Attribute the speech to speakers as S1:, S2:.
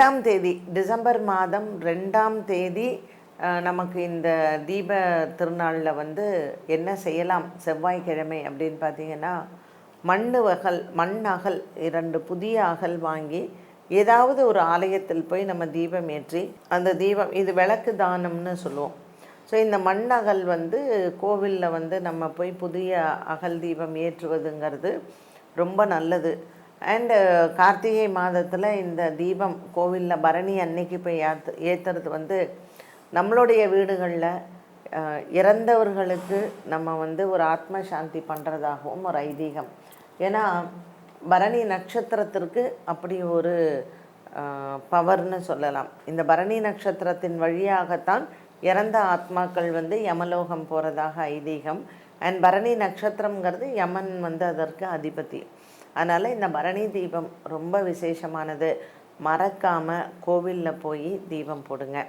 S1: ரெண்டாம் தேதி டிசம்பர் மாதம் ரெண்டாம் தேதி நமக்கு இந்த தீப திருநாளில் வந்து என்ன செய்யலாம் செவ்வாய்க்கிழமை அப்படின்னு பார்த்தீங்கன்னா மண்ணு வகல் மண் அகல் இரண்டு புதிய அகல் வாங்கி ஏதாவது ஒரு ஆலயத்தில் போய் நம்ம தீபம் ஏற்றி அந்த தீபம் இது விளக்கு தானம்னு சொல்லுவோம். ஸோ இந்த மண் அகல் வந்து கோவிலில் வந்து நம்ம போய் புதிய அகல் தீபம் ஏற்றுவதுங்கிறது ரொம்ப நல்லது. அண்டு uh, கார்த்திகை மாதத்தில் இந்த தீபம் கோவிலில் பரணி அன்னைக்கு போய் ஏற்று ஏற்றுறது வந்து நம்மளுடைய வீடுகளில் இறந்தவர்களுக்கு நம்ம வந்து ஒரு ஆத்ம சாந்தி பண்ணுறதாகவும் ஒரு ஐதீகம். ஏன்னா பரணி நட்சத்திரத்திற்கு அப்படி ஒரு பவர்னு சொல்லலாம். இந்த பரணி நட்சத்திரத்தின் வழியாகத்தான் இறந்த ஆத்மாக்கள் வந்து யமலோகம் போகிறதாக ஐதீகம். அண்ட் பரணி நட்சத்திரங்கிறது யமன் வந்து அதற்கு அதிபதி. அதனால் இந்த பரணி தீபம் ரொம்ப விசேஷமானது. மறக்காமல் கோவிலில் போய் தீபம் போடுங்க.